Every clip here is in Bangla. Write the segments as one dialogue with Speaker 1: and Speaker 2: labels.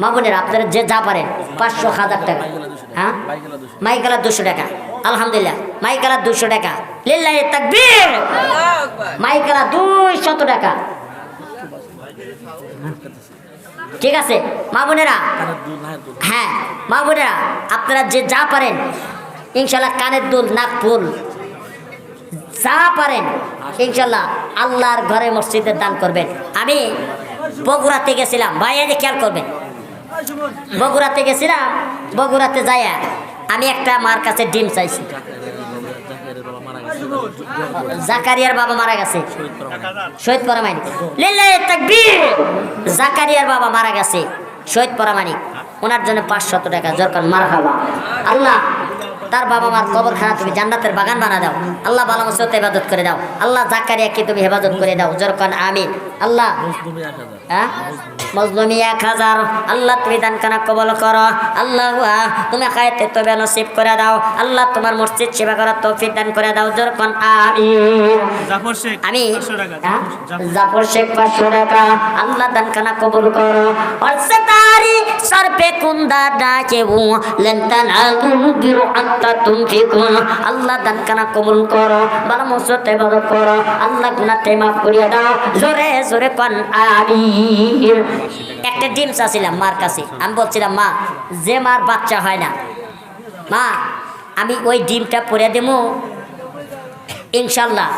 Speaker 1: মা বোনের আপনারা যে যা পারেন পাঁচশো হাজার টাকা। হ্যাঁ? মাইকালা দুশো টাকা। আলহামদুলিল্লাহ, মাইকালা দুশো টাকা। লিল্লাহ তাকবীর! মাইকালা দুইশত টাকা। ঠিক আছে? মা বোনেরা হ্যাঁ মা বোনেরা, আপনারা যে যা পারেন ইনশাল্লাহ কানের দুল, নাক ফুল, যা পারেন ইনশাল্লাহ আল্লাহর ঘরে মসজিদে দান করবেন। আমি বগুড়াতে গেছিলাম ভাইয়া খেয়াল করবেন। বগুড়াতে গেছিলাম, বগুড়াতে যাইয়া আমি একটা মার কাছে ডিম চাইছি। জাকারিয়ার বাবা মারা গেছে। শহীদ পরামানিক জাকারিয়ার বাবা মারা গেছে। শহীদ পরামানিক ওনার জন্য পাঁচশত টাকা যখন মার খাবা আল্লাহ তার বাবা মার কবরখানা তুমি জান্নাতের বাগান বানা দাও। আল্লাহ ভালো মসজিদ হেফাজত করে দাও। আল্লাহ জাকারিয়াকে তুমি হেফাজত করে দাও। জরকান আমিন। আল্লাহ হ্যাঁ? মজলুমি এক হাজার। আল্লাহ তুমি দানখানা কবল করো। আল্লাহ তুমি খাইতে তবে নসিব করে দাও। আল্লাহ তোমার মসজিদ সেবা করার তৌফিক দান করে দাও।
Speaker 2: জাফর
Speaker 1: আমি হ্যাঁ?
Speaker 2: জাফর
Speaker 1: শেখ। পাঁচশো টাকা। আল্লাহ দানখানা কবুল করো। और করে সার পে কুন্দা ডাকে ও লেনতান আলুম বিরু আত্মা তুম ফিকুন আল্লাহ দানকানা কবুল করো, বালা মুসরতে বড় করো, আল্লাহ গুনাতে মাফ করিয়া দাও, জোরে জোরে কন আমি একটা ডিম চাচ্ছিলাম মার কাছে, আমি বলছিলাম, মা, যে মার বাচ্চা হয় না, মা, আমি ওই ডিমটা পরে দেবো, ইনশাল্লাহ,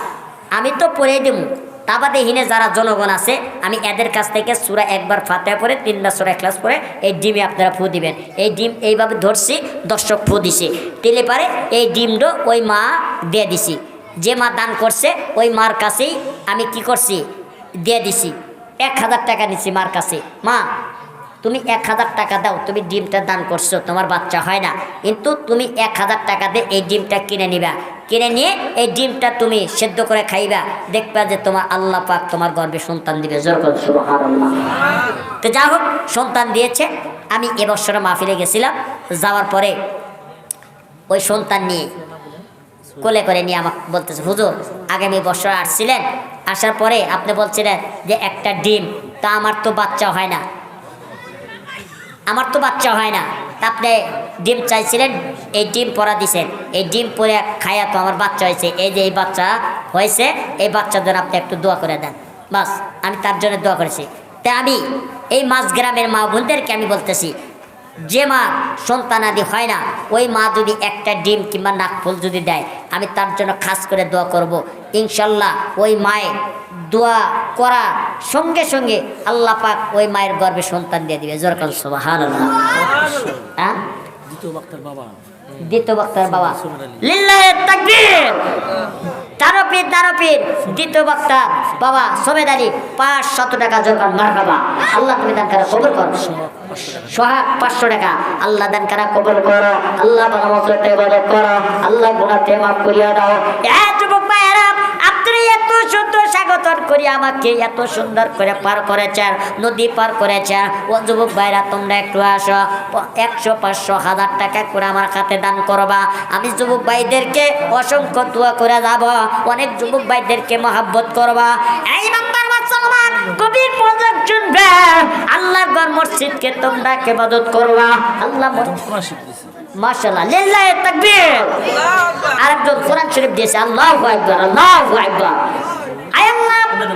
Speaker 1: আমি তো পরে দেবো। তা বাদে হিনে যারা জনগণ আছে, আমি এদের কাছ থেকে সুরা একবার ফাতে পরে তিনবার সুরা ক্লাস করে এই ডিমে আপনারা ফু দিবেন। এই ডিম এইভাবে ধরছি, দর্শক ফু দিছে। তেলে পারে এই ডিমটা ওই মা দিয়ে দিছি। যে মা দান করছে, ওই মার কাছেই আমি কি করছি? দিয়ে দিছি। এক হাজার টাকা নিচ্ছি মার কাছে। মা, তুমি এক হাজার টাকা দাও, তুমি ডিমটা দান করছ, তোমার বাচ্চা হয় না। কিন্তু তুমি এক হাজার টাকা দিয়ে এই ডিমটা কিনে নিবা। কিনে নিয়ে এই ডিমটা তুমি সেদ্ধ করে খাইবা। দেখবা যে তোমার আল্লাহ পাক তোমার গর্বে সন্তান দিবে। জোর করে তো যা হোক, সন্তান দিয়েছে। আমি এবছরে মাহফিলে গেছিলাম। যাওয়ার পরে ওই সন্তান নিয়ে কোলে করে নিয়ে আমাকে বলতেছে, হুজুর, আগামী বছর আসছিলেন। আসার পরে আপনি বলছিলেন যে একটা ডিম, তা আমার তো বাচ্চা হয় না। আমার তো বাচ্চা হয় না। তা আপনি ডিম চাইছিলেন, এই ডিম পরা দিছেন। এই ডিম পরে খায়া তো আমার বাচ্চা হয়েছে। এই যে এই বাচ্চা হয়েছে, এই বাচ্চার জন্য আপনি একটু দোয়া করে দেন। বাস, আমি তার জন্য দোয়া করেছি। তাই আমি এই মাছ গ্রামের মা বোনদেরকে আমি বলতেছি, যে মা সন্তানাদি হয় না, ওই মা যদি একটা ডিম কিংবা নাকফুল যদি দেয়, আমি তার জন্য খাস করে দোয়া করব। ইনশাল্লাহ ওই মায়ের দোয়া করা সঙ্গে সঙ্গে আল্লাহ পাক ওই মায়ের গর্ভে সন্তান দিয়ে দিবে। জোরকাল সুবহান হ্যাঁ?
Speaker 2: দ্বিতীয় বক্তার বাবা।
Speaker 1: বক্তার বাবা। লিল্লাহে তাকবীর! তারপীর তারপীর। দ্বিতীয় বক্তা বাবা সবেদ আলী পাঁচ শত টাকা জোরকাল মার বাবা। আল্লাহ তুমি দান করা কবুল করো। সোহাগ পাঁচশো টাকা। আল্লাহ দান করা কবুল করো। আল্লাহ ভালো মতো করো আল্লাহ গুনাতে মাফ করিয়া দাও। স্বাগত করে আমাকে এত সুন্দর করে পার করেছেন নদী পার করেছেন ও যুবক ভাইরা, তোমরা একটু আসো। একশো পাঁচশো হাজার টাকা করে আমার খাতে দান করবা। আমি যুবক ভাইদেরকে অসংখ্য দোয়া করে যাব। অনেক যুবক ভাইদেরকে মহাব্বত করবা। এই নাম্বার মসজিদকে তোমরা কেবাদত করবা? আল্লাহ আরেকজন কোরআন শরীফ দিয়েছে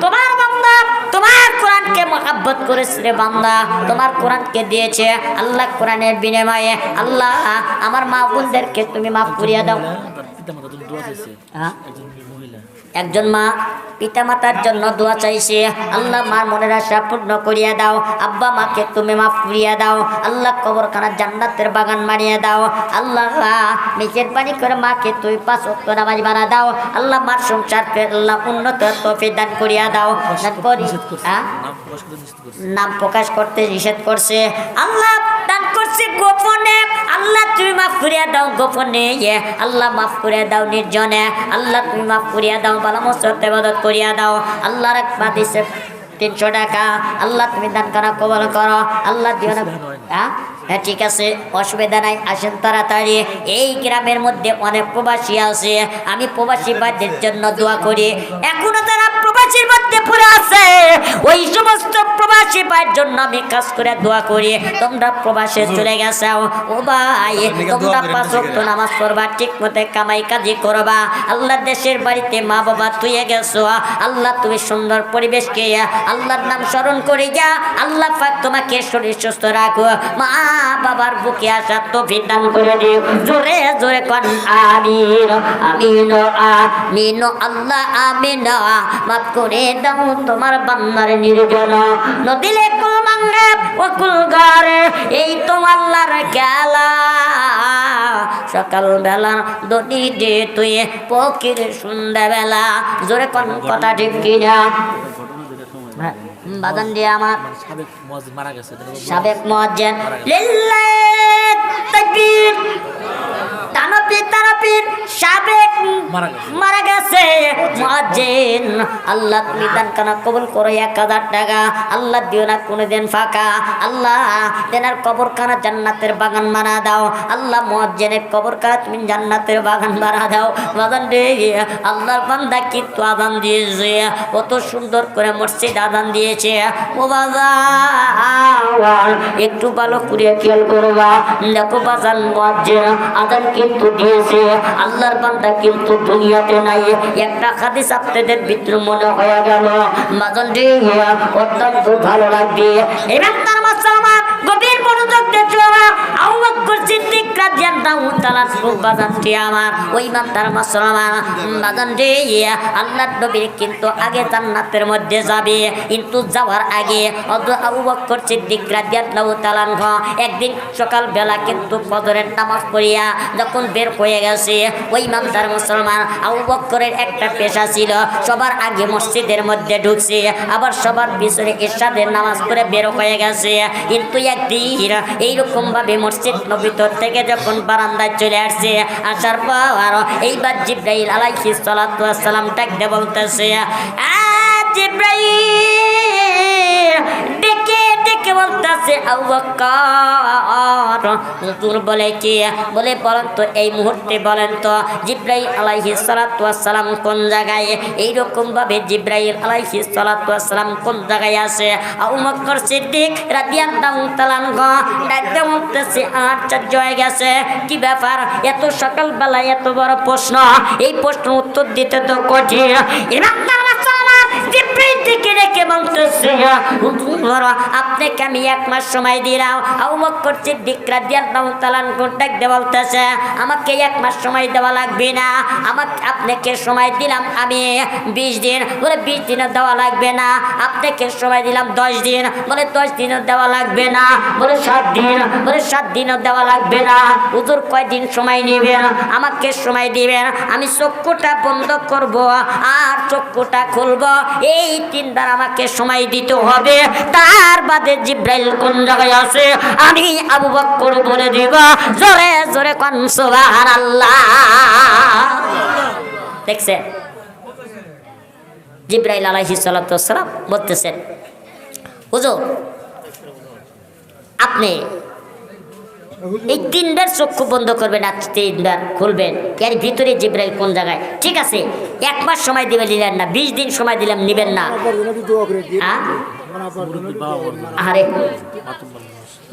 Speaker 1: তোমার বান্দা তোমার কোরআনকে মহাব্বত করেছে রে বান্দা। তোমার কোরআনকে দিয়েছে আল্লাহ কোরআনের বিনিময়ে। আল্লাহ আমার মা বোনদেরকে তুমি মাফ করিয়া দাও। হ্যাঁ।
Speaker 2: একজন
Speaker 1: মা পিতা মাতার জন্য দোয়া চাইছে আল্লাহ মার মনের আশা পূর্ণ করিয়া দাও আব্বা মাকে তুমি মাফ করিয়া দাও আল্লাহ কবরখানা জান্নাতের বাগান মারিয়া দাও আল্লাহ নিজের পানি করে মাকে তুই পাঁচ অক্ট নামাজ বানা দাও আল্লাহ মার সংসারকে আল্লাহ উন্নত তফি দান করিয়া দাও। করি হ্যাঁ?
Speaker 2: নাম প্রকাশ করতে নিষেধ করছে।
Speaker 1: আল্লাহ দান করছে গোপনে। আল্লাহ তুমি মাফ করিয়া দাও গোপনে। ইয়ে আল্লাহ মাফ করিয়া দাও নির্জনে। আল্লাহ তুমি মাফ করিয়া দাও ভালো মসজিদ ইবাদত করিয়া দাও। আল্লাহ রাখবা দিছে তিনশো টাকা। আল্লাহ তুমি দান করা কবল করো। আল্লাহ দিও না হ্যাঁ হ্যাঁ? ঠিক আছে। অসুবিধা নাই আসেন তাড়াতাড়ি। এই গ্রামের মধ্যে অনেক প্রবাসী আছে। আমি প্রবাসী ভাইদের জন্য দোয়া করি। এখনও তারা প্রবাসীর মধ্যে প্রবাসী ভাইয়ের জন্য আমি কাজ করে দোয়া করি। তোমরা প্রবাসে চলে গেছো। ও ভাই তোমরা পাঁচ ওয়াক্ত নামাজ পড়বা ঠিক মতো কামাই কাজি করবা। আল্লাহ দেশের বাড়িতে মা বাবা তুইয়ে গেছো। আল্লাহ তুমি সুন্দর পরিবেশকে আল্লাহর নাম স্মরণ করে যা। আল্লাহ পাক তোমাকে শরীর সুস্থ রাখো। মা বাবার বুকে আসা তো দান করে দিও। জোরে জোরে কন আমিন আমিন আমিন আল্লাহ আমিন। মাফ করে দাও তোমার বান্নার নির্জন। নদিলে কমাঙ্গে অকুল ঘরে এই তো আল্লাহর খেলা। সকাল বেলা দড়ি দে তুই পকির সন্ধ্যা বেলা জোরে কোন কথা ঠিক কিনা? বাজান বাদান দিয়ে আমার।
Speaker 2: মারা গেছে
Speaker 1: সাবেক লিল্লাহ তাকবীর। তানপীর তানপীর সাবেক
Speaker 2: মারা গেছে।
Speaker 1: মারা গেছে। মুয়াজ্জিন আল্লাহ তুমি দান কানা কবুল করো এক হাজার টাকা। আল্লাহ দিও না কোনোদিন ফাঁকা। আল্লাহ তেনার কবর খানা জান্নাতের বাগান বানা দাও। আল্লাহ মুয়াজ্জিনের কবর খানা তুমি জান্নাতের বাগান বানা দাও। বাগান রে আল্লাহর বান্দা কিন্তু আদান দিয়েছে। কত সুন্দর করে মসজিদ আদান দিয়েছে। ও বাবা। একটু ভালো করে খেয়াল করবা। দেখো বাজান আদান কিন্তু দিয়েছে। আল্লাহর বান্দা কিন্তু দুনিয়াতে নাই। একটা খাদি আপনাদের ভিতর মনে হয়ে গেল। মাজন দিয়ে অত্যন্ত ভালো লাগবে। এবার তার মুসলমান একদিন সকাল বেলা কিন্তু ফজরের নামাজ পড়িয়া যখন বের হয়ে গেছে, ওই মাতার মুসলমান আবু বকরের একটা পেশা ছিল, সবার আগে মসজিদের মধ্যে ঢুকছে, আবার সবার পিছনে ইরশাদের নামাজ করে বের হয়ে গেছে। কিন্তু একদিন এইরকম ভাবে মসজিদ নবীতর থেকে যখন বারান্দায় চলে আসছে, আসার পর এইবার জিব্রাইল আলাইহি সালাম ডাকতে বলতেছে, আ ডেকে বলতেছে হুজুর বলে কি? বলে, বলেন তো, এই মুহূর্তে বলেন তো সালাতু ওয়াস সালাম কোন জায়গায়? এইরকম ভাবে জিব্রাইল আলাইহিস সালাতু ওয়াস সালাম কোন জায়গায় আছে? আবু বকর সিদ্দিক রাদিয়াল্লাহু ডাকতে বলতেছে, আশ্চর্য গেছে। কি ব্যাপার? এত সকালবেলা এত বড় প্রশ্ন। এই প্রশ্ন উত্তর দিতে তো কঠিন। ইমানদার মুসলমান জিব্রাইল থেকে বলতেছে, হুজুর আপনাকে আমি এক মাস সময় দিলাম আবু বকর সিদ্দিক রাদিয়াল্লাহু তাআলা আনহু ডাকতে বলতেছে, আমাকে এক মাস সময় দেওয়া লাগবে না, আমাকে আপনাকে সময় দিলাম আমি বিশ দিন। বলে, বিশ দিনও দেওয়া লাগবে না, আপনাকে সময় দিলাম দশ দিন। বলে, দশ দিনও দেওয়া লাগবে না, বলে, সাত দিন। বলে, সাত দিনও দেওয়া লাগবে না, হুজুর কয়দিন সময় নেবেন? আমাকে সময় দিবেন, আমি চক্ষুটা বন্ধ করব, আর চক্ষুটা খুলব। এই তিনবার আমাকে সময় দিতে হবে তার বাদে জিব্রাইল কোন জায়গায় আছে? আমি আবু বক্কর বলে দিব জোরে জোরে কন সুবহানাল্লাহ। দেখছেন? জিব্রাইল আলাইহিস সালাতু ওয়াস সালাম বলতেছেন হুজুর আপনি এই তিনবার চক্ষু বন্ধ করবেন আর তিনবার খুলবেন। এর ভিতরে জিব্রাইল কোন জায়গায়? ঠিক আছে এক মাস সময় দিবে নিলেন না বিশ দিন সময় দিলাম নিবেন না। হ্যাঁ? আরে,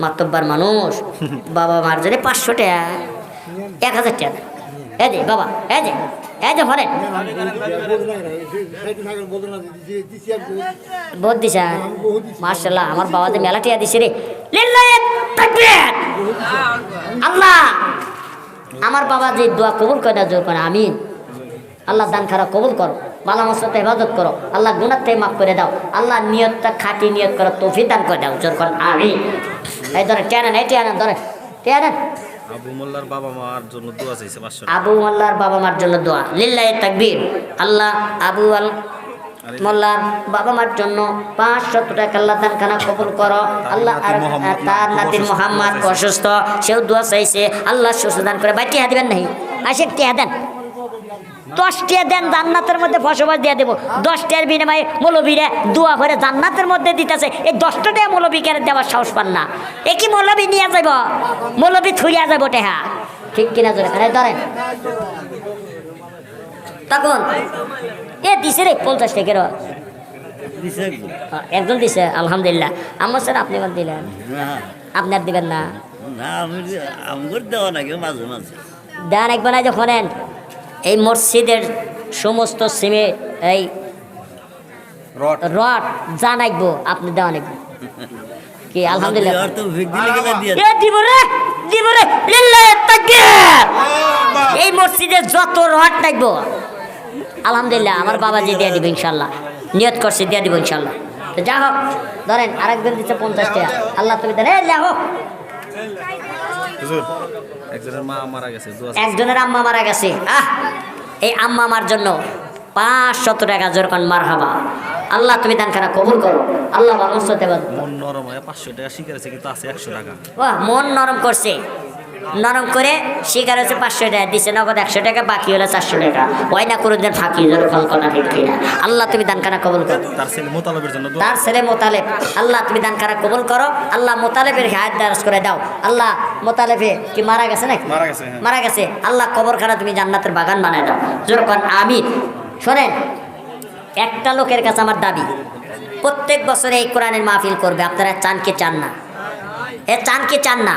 Speaker 2: মাতুব্বর মানুষ।
Speaker 1: বাবা মার জন্য পাঁচশো টাকা। এক হাজার টাকা। এ যে, বাবা এ যে এ যে ভরেন বহুত দিছা মার্শাল্লাহ আমার বাবা যে মেলা টিয়া দিছে রে। আল্লাহ, আমার বাবা যে দোয়া কবুল করে না জোর করে, আমিন। আল্লাহ দান খারাপ কবুল করো বালা মসলাতে হেফাজত করো আল্লাহ গুণার থেকে মাফ করে দাও আল্লাহ নিয়তটা খাটি নিয়ত করো তৌফিক দান করে দাও জোর করে আমিন। এই ধরে টেনেন এই টেনেন ধরে টেনেন
Speaker 3: আবু মোল্লার বাবা মার জন্য দোয়া চাইছে পাঁচশো টাকা।
Speaker 1: আবু মোল্লার বাবা মার জন্য দোয়া লিল্লাহ তাকবীর। আল্লাহ আবু আল মোল্লার বাবা মার জন্য পাঁচশত টাকা আল্লাহ দান খানা কবুল করো। আল্লাহ আর তার নাতির মোহাম্মদ অসুস্থ সেও দোয়া চাইছে আল্লাহ সুস্থ দান করে। ভাই দিবেন নাই আসে টিয়া দেন। দশ টিয়া দেন জান্নাতের মধ্যে বসবাস দিয়ে দেবো। দশ টিয়ার বিনিময়ে মৌলবীরা দোয়া করে জান্নাতের মধ্যে দিতেছে। এই দশটা টাকা মৌলবীকে দেওয়ার সাহস পান না। এ কি মৌলবী নিয়ে যাইব? মৌলবী থুইয়া যাব টেহা। ঠিক কিনা জোরে ধরেন। তখন এ দিছে রে পঞ্চাশ টাকার
Speaker 4: একজন।
Speaker 1: দিছে আলহামদুলিল্লাহ। আমার স্যার আপনি এবার দিলেন। আপনি আর দিবেন না।
Speaker 4: দেওয়া নাকি মাঝে মাঝে।
Speaker 1: দেন একবার না যখন এই মসজিদের সমস্ত সিমে এই
Speaker 3: রড।
Speaker 1: জানাইবো আপনি দেওয়া নাকবো কি আলহামদুলিল্লাহ। দিব রে দিব রে এই মসজিদে যত রড থাকব আলহামদুলিল্লাহ আমার বাবাজি দিয়ে দিব ইনশাল্লাহ নিয়ত করছে দিয়ে দিব ইনশাল্লাহ তো যা হোক ধরেন আরেকজন দিচ্ছে পঞ্চাশ টাকা। আল্লাহ তুমি দেন এ যা হোক।
Speaker 3: হুজুর একজনের মা মারা গেছে
Speaker 1: একজনের আম্মা মারা গেছে। আহ! এই আম্মা মার জন্য পাঁচশত টাকা যখন মার হবা আল্লাহ তুমি দান খানা কবুল করো। আল্লাহ
Speaker 3: মন নরম হয় পাঁচশো টাকা শিখেছে কিন্তু আছে একশো টাকা।
Speaker 1: মন নরম করছে। নরম করে শিকার হচ্ছে পাঁচশো টাকা দিচ্ছে নগদ একশো টাকা বাকি হলো চারশো টাকা। ওই না করে দেন ফাঁকি যেরকম কথা ঠিক কিনা। আল্লাহ তুমি দান খানা কবুল করো?
Speaker 3: তার ছেলে
Speaker 1: মোতালেব। আল্লাহ তুমি দান খানা কবুল করো? আল্লাহ মোতালেবের হায়াত দারাজ করে দাও। আল্লাহ মোতালেবে কি মারা গেছে নাকি?
Speaker 3: মারা গেছে, হ্যাঁ।
Speaker 1: মারা গেছে। আল্লাহ কবরখানা তুমি জান্নাতের বাগান বানায় দাও। যেরকম আমি শোনেন একটা লোকের কাছে আমার দাবি প্রত্যেক বছরে এই কোরআনের মাহফিল করবে আপনারা চান কি চান না? এ চান কি চান না?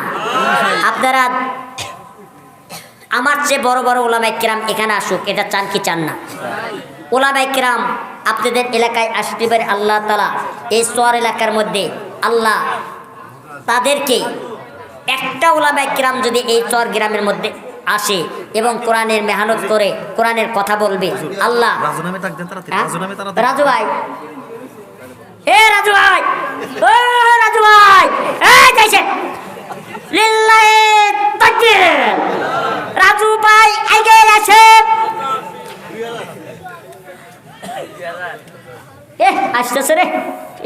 Speaker 1: আপনারা আমার চেয়ে বড় বড় ওলামাই কিরাম এখানে আসুক এটা চান কি চান না? ওলামাই কিরাম আপনাদের এলাকায় আসতে পারে আল্লাহ তালা এই সোয়ার এলাকার মধ্যে আল্লাহ তাদেরকে একটা ওলামাই কিরাম যদি এই চর গ্রামের মধ্যে আসে এবং কোরআনের মেহনত করে কোরআনের কথা বলবে আল্লাহ
Speaker 3: রাজু দেন তারা
Speaker 1: হ্যাঁ? ভাই। এ রাজু ভাই ও রাজু ভাই এই যাইছে লিল্লাহি তাকবীর রাজু ভাই আগে আছে এ আসতেছে রে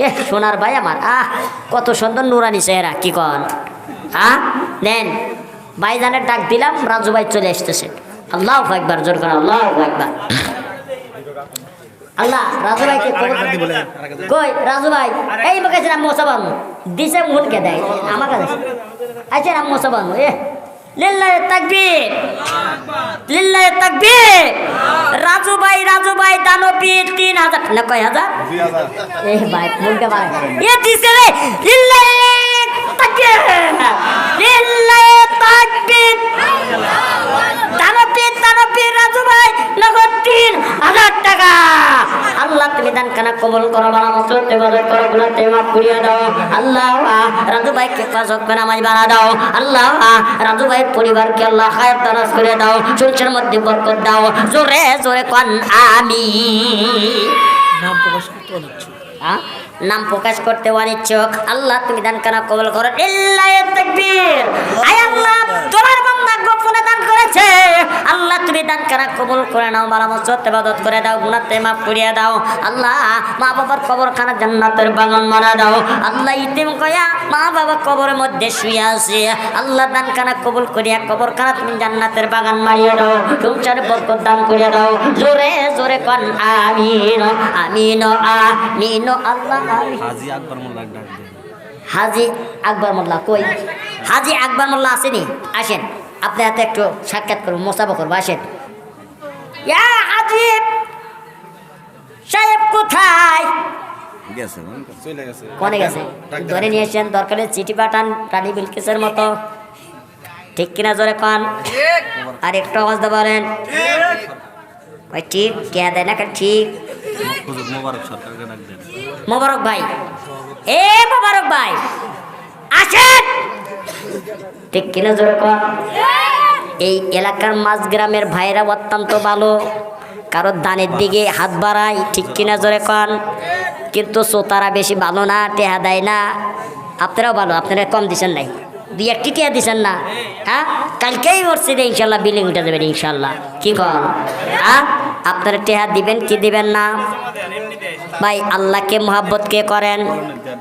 Speaker 1: এ সোনার ভাই আমার আহ কত সুন্দর নুরানি চেহারা কি কন? হ্যাঁ নেন ভাইজানের ডাক দিলাম রাজু ভাই চলে আসতেছে। আল্লাহ একবার জোর করে আল্লাহ একবার আল্লাহ রাজু ভাইকে কই রাজু ভাই? এই মকে নাম মোসাবান দিছে মুনকে দেয় আমার কাছে আচ্ছা নাম মোসাবান এ লিল্লাহ তাকবীর। লিল্লাহ তাকবীর। রাজু ভাই রাজু ভাই দানবীর তিন হাজার। না কয় হাজার? এ ভাই বলতে পারে। এ দিছে রে। লিল্লাহ তাকবীর। লিল্লাহ তাকবীর। দানবীর দানবীর রাজু ভাই? নগদ তিন হাজার টাকা। আল্লাহ তুমি দান কানা কবল করো বালা করো দাও। আল্লাহ বানা দাও। আল্লাহ আহ, রাজু ভাইয়ের পরিবারকে আল্লাহ হায়াত দারাজ করে দাও। সংসার মধ্যে বরকত দাও। জোরে জোরে কন আমি
Speaker 2: নাম প্রকাশ করতে অনিচ্ছুক।
Speaker 1: আহ, নাম প্রকাশ করতে অনিচ্ছুক। আল্লাহ তুমি দান কানা কবল করো। আল্লাহ তোমার করেছে আল্লাহ তুমি দান কানা কবুল করে নাও মালা মসজিদ ইবাদত করে দাও গুনাতে মাফ করিয়ে দাও। আল্লাহ মা বাবার কবর খানা জান্নাতের বাগান মারা দাও। আল্লাহ ইতিম কয়া মা বাবা কবরের মধ্যে শুয়ে আছে। আল্লাহ দান কানা কবুল করিয়া কবর খানা তুমি জান্নাতের বাগান মারিয়ে দাও। সংসারে বরকত দান করিয়ে দাও। জোরে জোরে কন আমিন আমিন আমিন আল্লাহ।
Speaker 3: হাজি আকবর মোল্লা
Speaker 1: হাজি আকবর মোল্লা কই? হাজি আকবর মোল্লা আসেনি? আসেন। আপনি হাতে একটু সাক্ষাৎ করব মোসাফা করব আসেন। ইয়া সাহেব কোথায়?
Speaker 4: গেছে
Speaker 1: কোনে ধরে নিয়ে এসেন দরকারে চিঠি পাঠান রানী বিলকিসের মতো। ঠিক কিনা জোরে আর একটু আওয়াজ বলেন। ওই ঠিক কে দেয় না ঠিক?
Speaker 3: মোবারক সরকারকে ডাক দেন।
Speaker 1: মোবারক ভাই। এ মোবারক ভাই আসেন! ঠিক কিনা জোরে কর? এই এলাকার মাঝ গ্রামের ভাইরা অত্যন্ত ভালো। কারোর দানের দিকে হাত বাড়ায়, ঠিক কিনা জোরে কন কিন্তু শ্রোতারা বেশি ভালো না, টেহা দেয় না। আপনারাও ভালো, আপনারা কম দিছেন নাই। দুই একটি টিয়া দিছেন না। হ্যাঁ? কালকেই মসজিদে ইনশাল্লাহ বিল্ডিং উঠে দেবেন ইনশাল্লাহ। কি কন হ্যাঁ? আপনারা টেহা দিবেন কি দিবেন না? ভাই, আল্লাহকে মোহাব্বত কে করেন?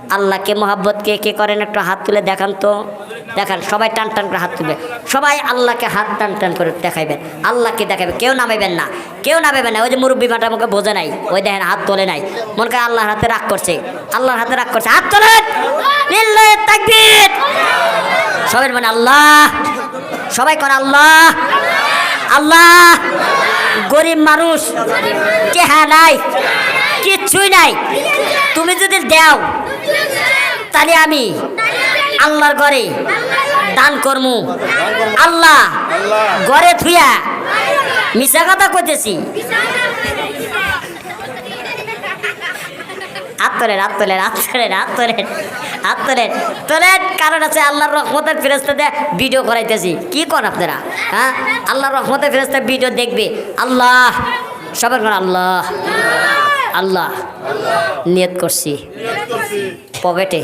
Speaker 1: আল্লাহকে, মোহাব্বত কে কে করেন? একটু হাত তুলে দেখান তো। দেখান, সবাই টান টান করে হাত তুলবে। সবাই আল্লাহকে হাত টান টান করে দেখাইবেন। আল্লাহকে দেখাবে কেউ নামাইবেন না। কেউ নামাইবেন না। ওই যে মুরব্বী মাটা মুখে বোঝে নাই। ওই দেখেন হাত তোলে নাই। মনে করে আল্লাহর হাতে রাগ করছে। আল্লাহর হাতে রাগ করছে। হাত তোলেন! সবাই মানে আল্লাহ! সবাই কোন, আল্লাহ! আল্লাহ! গরিব মানুষ চেহারা নাই? কিচ্ছুই নাই। তুমি যদি দাও তাহলে আমি আল্লাহর ঘরে দান করমু। আল্লাহ ঘরে থুয়া মিশা কথা কইতেছি। হাত তোলেন হাত তোলেন হাত তোলেন হাত তোলেন হাত তোলেন। তোলেন, কারণ আছে আল্লাহর রহমতের ফেরস্তা দিয়ে ভিডিও করাইতেছি। কি কর আপনারা? হ্যাঁ? আল্লাহর রহমতের ফেরস্তা ভিডিও দেখবে। আল্লাহ ঘর আল্লাহ। আল্লাহ। নিয়ত করছি। পকেটে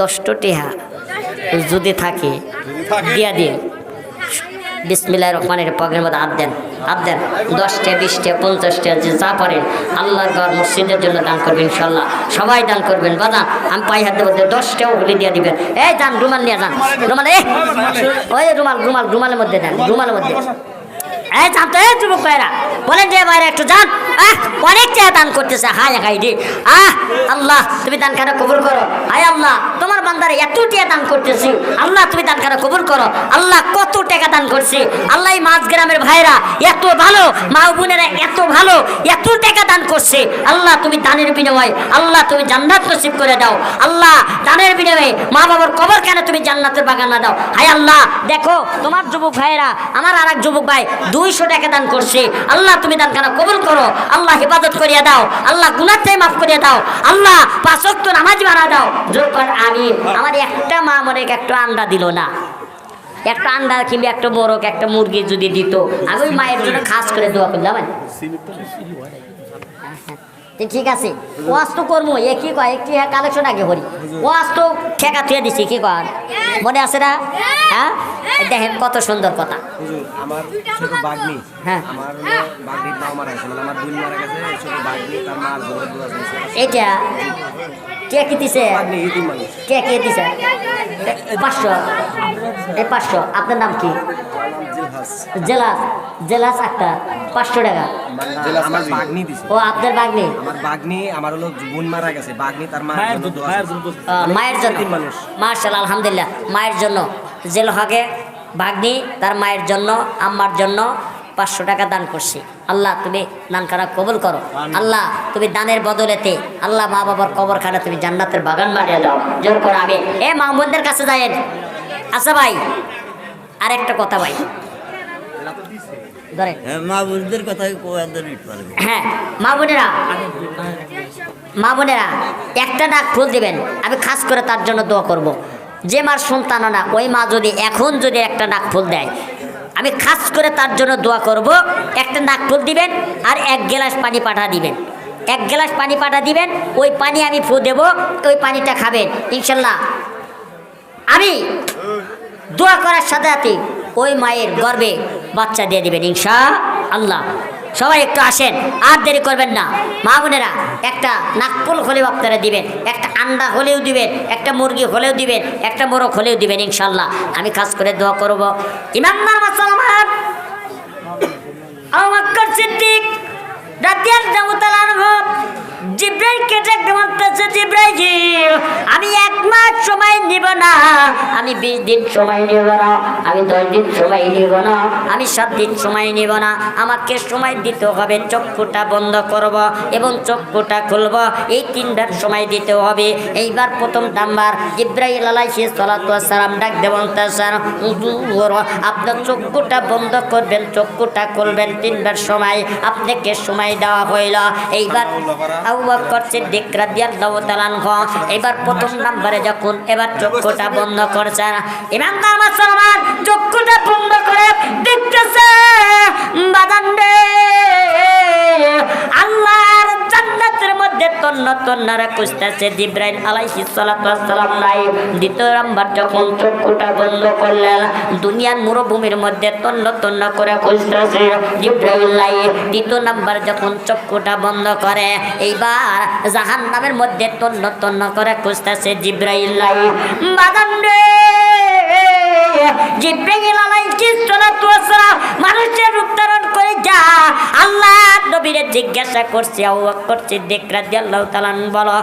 Speaker 1: দশটো টেহা যদি থাকে, দিয়া দিন। বিসমিল্লাহ রহমানের পকেটের মধ্যে হাত দেন। হাত দেন। দশটা, বিশটা, পঞ্চাশটা, যে যা পারেন। আল্লাহর ঘর, মসজিদের জন্য দান করবেন ইনশাল্লাহ সবাই দান করবেন। বাদান আমি পায়ে হাত দেবো। দশটাও হলে দিয়ে দিবেন। এই যান, রুমাল নিয়ে যান। রুমাল এ ওই রুমাল রুমাল, রুমালের মধ্যে দেন। রুমালের মধ্যে। এই এই যুবক বলেন যে একটু যান। অনেক টাকা দান করতেছে। হায় হাই রে। আহ, আল্লাহ, তুমি দান কবুল করো? হায় আল্লাহ, তোমার বান্দারে টাকা দান করতেছি। আল্লাহ, তুমি দান কবুল করো? আল্লাহ, কত টাকা দান আল্লাহ মাঝ গ্রামের ভাইরা এত ভালো, মা বোনেরা এত ভালো, এত টাকা দান করছে। আল্লাহ, তুমি দানের বিনিময়ে, আল্লাহ, তুমি জান্নাত নসিব করে দাও। আল্লাহ, দানের বিনিময়ে মা বাবার কবর কেন তুমি জান্নাতের বাগান দাও? হায় আল্লাহ, দেখো, তোমার যুবক ভাইরা আমার আর এক যুবক ভাই দুইশো টাকা দান করছে। আল্লাহ, তুমি দান কেন কবুল করো। আল্লাহ হেফাজত করিয়া দাও। আল্লাহ গুনার চাই মাফ করিয়া দাও। আল্লাহ পাঁচক্ত নামাজ বাড়া দাও। যখন আমি আমার একটা মা মনে একটা আন্ডা দিল না। একটা আন্ডা কিংবা একটা মোরগ একটা মুরগি যদি দিত, আমি মায়ের জন্য খাস করে দোয়া করলাম তো ঠিক আছে? ওয়াজ তো করব এ কি কয় একটি কালেকশন আগে করি। ওয়াজ তো ঠেকা থুয়ে দিছি কি কর মনে আছে না? হ্যাঁ? দেখেন কত সুন্দর কথা।
Speaker 5: হুজুর আমার ছোট বাগনি
Speaker 1: হ্যাঁ।
Speaker 5: আমার বাগনির মা মারা গেছে মানে আমার দুই মারা গেছে ছোট বাগনি তার মার জন্য দোয়া
Speaker 1: কে কি দিছে? কে কে দিছে? এ, পাঁচশো। এই পাঁচশো। আপনার নাম কি? জেলাস। জেলাস আক্তার পাঁচশো টাকা।
Speaker 5: আমার বাগনি দিছে।
Speaker 1: ও আপনার বাগনি?
Speaker 5: আমার বাগনি আমার হলো বোন মারা গেছে। বাগনি তার মার
Speaker 3: মায়ের
Speaker 5: জন্য মানুষ।
Speaker 1: মার্শাল আলহামদুলিল্লাহ। মায়ের জন্য। জেল হকে ভাগ্নি তার মায়ের জন্য আম্মার জন্য পাঁচশো টাকা দান করছি। আল্লাহ তুমি দান খানা কবুল করো। আল্লাহ তুমি দানের বদলেতে আল্লাহ মা বাবার কবর কবরখানা তুমি জান্নাতের বাগান বানিয়ে দাও। জোর করে আমি এ মাহমুদদের কাছে যাইয়েন আচ্ছা ভাই আরেকটা কথা ভাই। ধরেন
Speaker 4: হ্যাঁ মা বুঝদের কথা
Speaker 1: হ্যাঁ মা বোনেরা মা বোনেরা একটা ডাক ফুল দিবেন আমি খাস করে তার জন্য দোয়া করব। যে মার সন্তান না ওই মা যদি এখন যদি একটা ডাক ফুল দেয় আমি খাস করে তার জন্য দোয়া করব একটা নাক ফুল দিবেন আর এক গ্লাস পানি পাঠা দিবেন। এক গ্লাস পানি পাঠা দিবেন ওই পানি আমি ফু দেব ওই পানিটা খাবেন ইনশাল্লাহ। আমি দোয়া করার সাথে সাথে ওই মায়ের গর্বে বাচ্চা দিয়ে দিবেন ইনশা আল্লাহ সবাই একটু আসেন, আর দেরি করবেন না। মা বোনেরা, একটা নাকপুল হলেও আপনারা দিবেন, একটা আন্ডা হলেও দিবেন, একটা মুরগি হলেও দিবেন, একটা মোরগ হলেও দিবেন ইনশাল্লাহ আমি কাজ করে দোয়া করব। আমি এক নিব না। আমি বিশ দিন সময় নিব না। আমি দশ দিন সময় নিব না। আমি সাত দিন সময় নিব না। আমাকে সময় দিতে হবে চক্ষুটা বন্ধ করব এবং চক্ষুটা খুলব। এই তিনটার সময় দিতে হবে। এইবার প্রথম নাম্বার জিব্রাইল আলাইহি সালাতু সালাম ডাক দেবেন স্যার আপনার চক্ষুটা বন্ধ করবেন চক্ষুটা খুলবেন তিনবার সময়। আপনাকে সময় দেওয়া হইল। এইবার আবু বকর সিদ্দিক রাদিয়াল্লাহু তাআলা এবার প্রথম নাম্বারে যখন এবার চক্ষুটা বন্ধ করছে। না ইমানদার মুসলমান চক্ষুটা বন্ধ করে দেখতেছে তন্নারা খুঁজতেছে জিব্রাইল আলাইহিস নাই। দ্বিতীয় নাম্বার যখন চক্ষুটা বন্ধ করলেন, দুনিয়ার মরুভূমির মধ্যে তন্ন তন্ন করে খুঁজতেছে জিব্রাইল নাই। দ্বিতীয় নাম্বার যখন চক্ষুটা বন্ধ করে, এইবার জাহান নামের মধ্যে তন্ন তন্ন করে খুঁজতেছে জিব্রাইল নাই। রে! জিব্রাইল আলাইহিস মানুষের রূপ ধারণ যা আল্লাহ নবীরে জিজ্ঞাসা করছে আউ করছে দেখরা সিদ্দিক আল্লাহ তালান বলো।